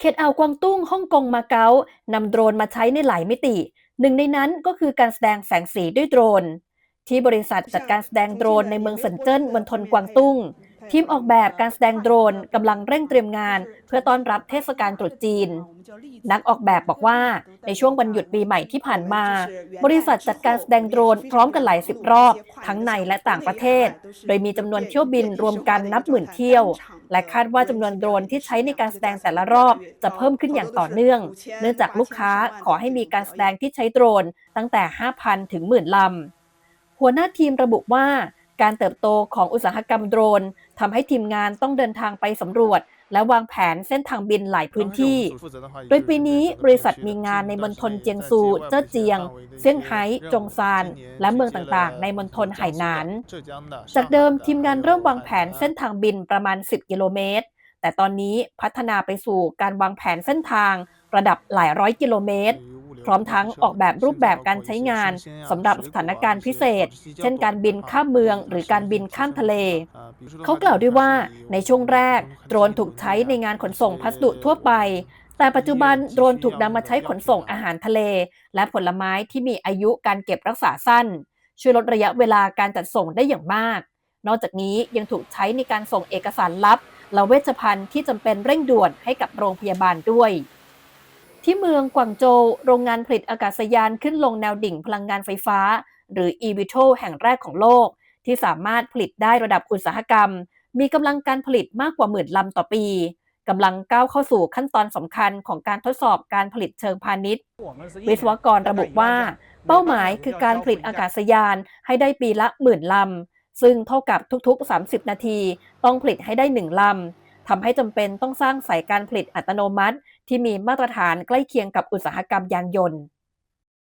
เขตอ่าวกวางตุ้งฮ่องกงมาเก๊านำโดรนมาใช้ในหลายมิติ หนึ่งในนั้นก็คือการแสดงแสงสีด้วยโดรน ที่บริษัทจัดการแสดงโดรนในเมืองเซินเจิ้นมณฑลกวางตุ้ง ทีมออกแบบการแสดงโดรนกำลังเร่งเตรียมงาน เพื่อต้อนรับเทศกาลตรุษจีน นักออกแบบบอกว่าในช่วงวันหยุดปีใหม่ที่ผ่านมา บริษัทจัดการแสดงโดรนพร้อมกันหลายสิบรอบ ทั้งในและต่างประเทศ โดยมีจำนวนเที่ยวบินรวมกันนับหมื่นเที่ยว และคาดว่าจำนวนโดรนที่ใช้ในการแสดงแต่ละรอบจะเพิ่มขึ้นอย่างต่อเนื่อง เนื่องจากลูกค้าขอให้มีการแสดงที่ใช้โดรนตั้งแต่ 5,000 ถึงหมื่นลำ หัวหน้าทีมระบุว่า การเติบโตของอุตสาหกรรมโดรนทำให้ทีมงานต้องเดินทางไปสำรวจ และวางแผนเส้นทางบินหลายพื้นที่ โดยปีนี้บริษัทมีงานในมณฑลเจียงซู เจ้อเจียง เซี่ยงไฮ้ จงซาน และเมืองต่างๆ ในมณฑลไหหนาน จากเดิมทีมงานเริ่มวางแผนเส้นทางบินประมาณ 10 กิโลเมตร แต่ตอนนี้พัฒนาไปสู่การวางแผนเส้นทางระดับหลายร้อยกิโลเมตรพ ร้อมทั้งออกแบบรูปแบบการใช้งานสำหรับสถานการณ์พิเศษ เช่นการบินข้ามเมือง หรือการบินข้ามทะเล เขากล่าวด้วยว่าในช่วงแรก โดรนถูกใช้ในงานขนส่งพัสดุทั่วไป แต่ปัจจุบันโดรนถูกนำมาใช้ขนส่งอาหารทะเล และผลไม้ที่มีอายุการเก็บรักษาสั้น ช่วยลดระยะเวลาการจัดส่งได้อย่างมาก นอกจากนี้ยังถูกใช้ในการส่งเอกสารลับและเวชภัณฑ์ที่จำเป็นเร่งด่วนให้กับโรงพยาบาลด้วย ที่เมืองกวางโจวโรงงานผลิตอากาศยานขึ้นลงแนวดิ่งพลังงานไฟฟ้า หรือ eVTOL แห่งแรกของโลก ที่สามารถผลิตได้ระดับอุตสาหกรรม มีกำลังการผลิตมากกว่าหมื่นลำต่อปีกำลังก้าวเข้าสู่ขั้นตอนสำคัญของการทดสอบการผลิตเชิงพาณิชย์ วิศวกรระบุว่า เป้าหมายคือการผลิตอากาศยานให้ได้ปีละหมื่นลำ ซึ่งเท่ากับทุกๆ 30 นาที ต้องผลิตให้ได้หนึ่งลำ ทำให้จำเป็นต้องสร้างสายการผลิตอัตโนมัติ ที่มีมาตรฐานใกล้เคียงกับอุตสาหกรรมยานยนต์